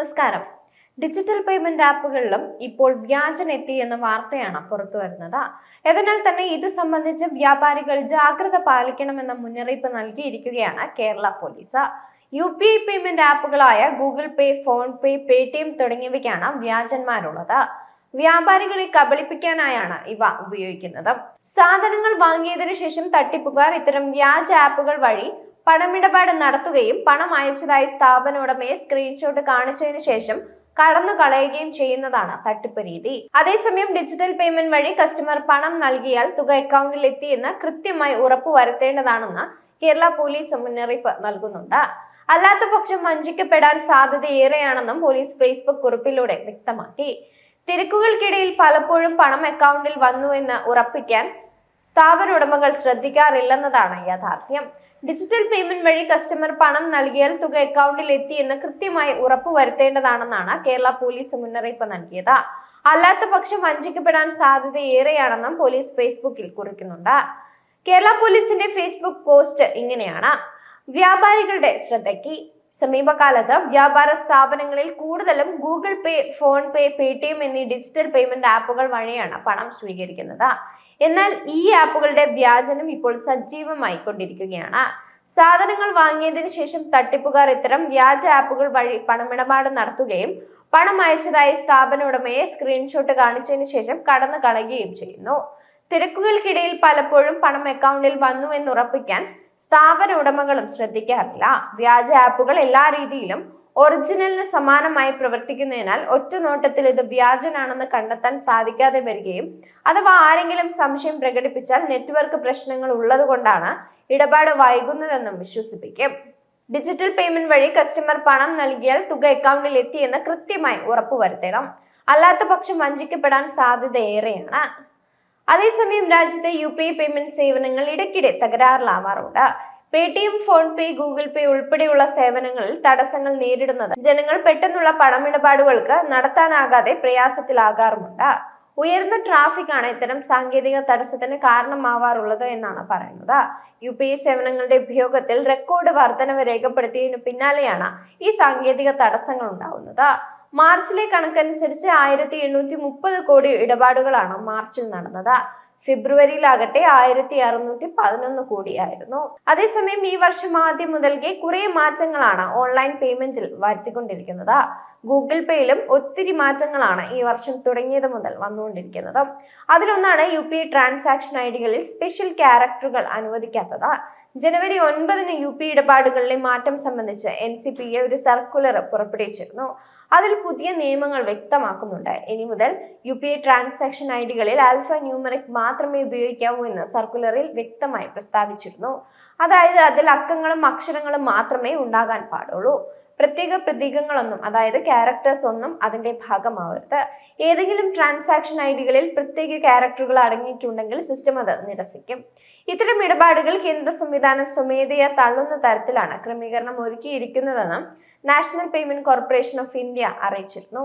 നമസ്കാരം. Digital payment ആപ്പുകളിലും ഇപ്പോൾ വ്യാജൻ എത്തി എന്ന വാർത്തയാണ് പുറത്തു വരുന്നത്. അതിനാൽ തന്നെ ഇത് സംബന്ധിച്ച് വ്യാപാരികൾ ജാഗ്രത പാലിക്കണമെന്ന മുന്നറിയിപ്പ് നൽകിയിരിക്കുകയാണ് Kerala police. U P I payment ആപ്പുകളായ Google Pay PhonePe Paytm തുടങ്ങിയവയ്ക്കാണ് വ്യാജന്മാരുള്ളത്. വ്യാപാരികളെ കബളിപ്പിക്കാനായാണ് ഇവ ഉപയോഗിക്കുന്നത്. സാധനങ്ങൾ വാങ്ങിയതിനു ശേഷം തട്ടിപ്പുകാർ ഇത്തരം വ്യാജ ആപ്പുകൾ വഴി പണമിടപാട് നടത്തുകയും പണം അയച്ചതായി സ്ഥാപന ഉടമയെ സ്ക്രീൻഷോട്ട് കാണിച്ചതിനു ശേഷം കടന്നു കളയുകയും ചെയ്യുന്നതാണ് തട്ടിപ്പ് രീതി. അതേസമയം ഡിജിറ്റൽ പേയ്മെന്റ് വഴി കസ്റ്റമർ പണം നൽകിയാൽ തുക അക്കൗണ്ടിൽ എത്തിയെന്ന് കൃത്യമായി ഉറപ്പു വരുത്തേണ്ടതാണെന്ന് കേരള പോലീസ് മുന്നറിയിപ്പ് നൽകുന്നുണ്ട്. അല്ലാത്ത പക്ഷം വഞ്ചിക്കപ്പെടാൻ സാധ്യതയേറെയാണെന്നും പോലീസ് ഫേസ്ബുക്ക് കുറിപ്പിലൂടെ വ്യക്തമാക്കി. തിരക്കുകൾക്കിടയിൽ പലപ്പോഴും പണം അക്കൗണ്ടിൽ വന്നുവെന്ന് ഉറപ്പിക്കാൻ സ്ഥാപന ഉടമകൾ ശ്രദ്ധിക്കാറില്ലെന്നതാണ് യാഥാർത്ഥ്യം. ഡിജിറ്റൽ പേയ്മെന്റ് വഴി കസ്റ്റമർ പണം നൽകിയാൽ തുക അക്കൗണ്ടിൽ എത്തിയെന്ന് കൃത്യമായി ഉറപ്പുവരുത്തേണ്ടതാണെന്നാണ് കേരള പോലീസ് മുന്നറിയിപ്പ് നൽകിയത്. അല്ലാത്ത പക്ഷം വഞ്ചിക്കപ്പെടാൻ സാധ്യതയേറെയാണെന്നും പോലീസ് ഫേസ്ബുക്കിൽ കുറിക്കുന്നുണ്ട്. കേരള പോലീസിന്റെ ഫേസ്ബുക്ക് പോസ്റ്റ് ഇങ്ങനെയാണ്. വ്യാപാരികളുടെ ശ്രദ്ധയ്ക്ക് സമീപകാലത്ത് വ്യാപാര സ്ഥാപനങ്ങളിൽ കൂടുതലും Google Pay PhonePe Paytm എന്നീ ഡിജിറ്റൽ പേയ്മെന്റ് ആപ്പുകൾ വഴിയാണ് പണം സ്വീകരിക്കുന്നത്. എന്നാൽ ഈ ആപ്പുകളുടെ വ്യാജനം ഇപ്പോൾ സജീവമായി കൊണ്ടിരിക്കുകയാണ് സാധനങ്ങൾ വാങ്ങിയതിന് ശേഷം തട്ടിപ്പുകാർ ഇത്തരം വ്യാജ ആപ്പുകൾ വഴി പണമിടപാട് നടത്തുകയും പണം അയച്ചതായി സ്ഥാപന ഉടമയെ സ്ക്രീൻഷോട്ട് കാണിച്ചതിന് ശേഷം കടന്നു കളയുകയും ചെയ്യുന്നു. തിരക്കുകൾക്കിടയിൽ പലപ്പോഴും പണം അക്കൗണ്ടിൽ വന്നു എന്ന് ഉറപ്പിക്കാൻ സ്ഥാപന ഉടമകളും ശ്രദ്ധിക്കാറില്ല. വ്യാജ ആപ്പുകൾ എല്ലാ രീതിയിലും ഒറിജിനലിന് സമാനമായി പ്രവർത്തിക്കുന്നതിനാൽ ഒറ്റ നോട്ടത്തിൽ ഇത് വ്യാജനാണെന്ന് കണ്ടെത്താൻ സാധിക്കാതെ വരികയും അഥവാ ആരെങ്കിലും സംശയം പ്രകടിപ്പിച്ചാൽ നെറ്റ്വർക്ക് പ്രശ്നങ്ങൾ ഉള്ളതുകൊണ്ടാണ് ഇടപാട് വൈകുന്നതെന്നും വിശ്വസിപ്പിക്കും. ഡിജിറ്റൽ പേയ്മെന്റ് വഴി കസ്റ്റമർ പണം നൽകിയാൽ തുക അക്കൗണ്ടിൽ എത്തിയെന്ന് കൃത്യമായി ഉറപ്പുവരുത്തണം അല്ലാത്ത പക്ഷം വഞ്ചിക്കപ്പെടാൻ സാധ്യതയേറെയാണ്. അതേസമയം രാജ്യത്തെ യു പി ഐ പേയ്മെന്റ് സേവനങ്ങൾ ഇടയ്ക്കിടെ തകരാറിലാവാറുണ്ട്. Paytm PhonePe Google Pay ഉൾപ്പെടെയുള്ള സേവനങ്ങളിൽ തടസ്സങ്ങൾ നേരിടുന്നത് ജനങ്ങൾ പെട്ടെന്നുള്ള പണമിടപാടുകൾക്ക് നടത്താനാകാതെ പ്രയാസത്തിലാകാറുമുണ്ട്. ഉയർന്ന ട്രാഫിക് ആണ് ഇത്തരം സാങ്കേതിക തടസ്സത്തിന് കാരണമാവാറുള്ളത് എന്നാണ് പറയുന്നത്. യു പി ഐ സേവനങ്ങളുടെ ഉപയോഗത്തിൽ റെക്കോർഡ് വർധനവ് രേഖപ്പെടുത്തിയതിനു പിന്നാലെയാണ് ഈ സാങ്കേതിക തടസ്സങ്ങൾ ഉണ്ടാവുന്നത്. മാർച്ചിലെ കണക്കനുസരിച്ച് ആയിരത്തി എണ്ണൂറ്റി മുപ്പത് കോടി ഇടപാടുകളാണ് മാർച്ചിൽ നടന്നത്. ഫെബ്രുവരിയിലാകട്ടെ ആയിരത്തി അറുന്നൂറ്റി പതിനൊന്ന് കോടിയായിരുന്നു. അതേസമയം ഈ വർഷം ആദ്യം മുതൽക്കേ കുറെ മാറ്റങ്ങളാണ് ഓൺലൈൻ പേയ്മെന്റിൽ വരുത്തിക്കൊണ്ടിരിക്കുന്നത്. ഗൂഗിൾ പേയിലും ഒത്തിരി മാറ്റങ്ങളാണ് ഈ വർഷം തുടങ്ങിയത് മുതൽ വന്നുകൊണ്ടിരിക്കുന്നത്. അതിലൊന്നാണ് യു പി ട്രാൻസാക്ഷൻ ഐ ഡികളിൽ സ്പെഷ്യൽ ക്യാരക്ടറുകൾ അനുവദിക്കാത്തത്. ജനുവരി ഒൻപതിന് യു പി ഇടപാടുകളിലെ മാറ്റം സംബന്ധിച്ച് എൻ സി പി എ ഒരു സർക്കുലർ പുറപ്പെടുവിച്ചിരുന്നു. അതിൽ പുതിയ നിയമങ്ങൾ വ്യക്തമാക്കുന്നുണ്ട്. ഇനി മുതൽ U P I transaction I ഡികളിൽ alpha numeric മാത്രമേ ഉപയോഗിക്കാവൂ എന്ന് സർക്കുലറിൽ വ്യക്തമായി പ്രസ്താവിച്ചിരുന്നു. അതായത് അതിൽ അക്കങ്ങളും അക്ഷരങ്ങളും മാത്രമേ ഉണ്ടാകാൻ പാടുള്ളൂ. പ്രത്യേക പ്രതീകങ്ങളൊന്നും അതായത് ക്യാരക്ടേഴ്സ് ഒന്നും അതിന്റെ ഭാഗമാവരുത്. ഏതെങ്കിലും ട്രാൻസാക്ഷൻ ഐ ഡികളിൽ പ്രത്യേക ക്യാരക്ടറുകൾ അടങ്ങിയിട്ടുണ്ടെങ്കിൽ സിസ്റ്റം അത് നിരസിക്കും. ഇത്തരം ഇടപാടുകൾ കേന്ദ്ര സംവിധാനം സ്വമേധയ തള്ളുന്ന തരത്തിലാണ് ക്രമീകരണം ഒരുക്കിയിരിക്കുന്നതെന്നും national payment corporation of India അറിയിച്ചിരുന്നു.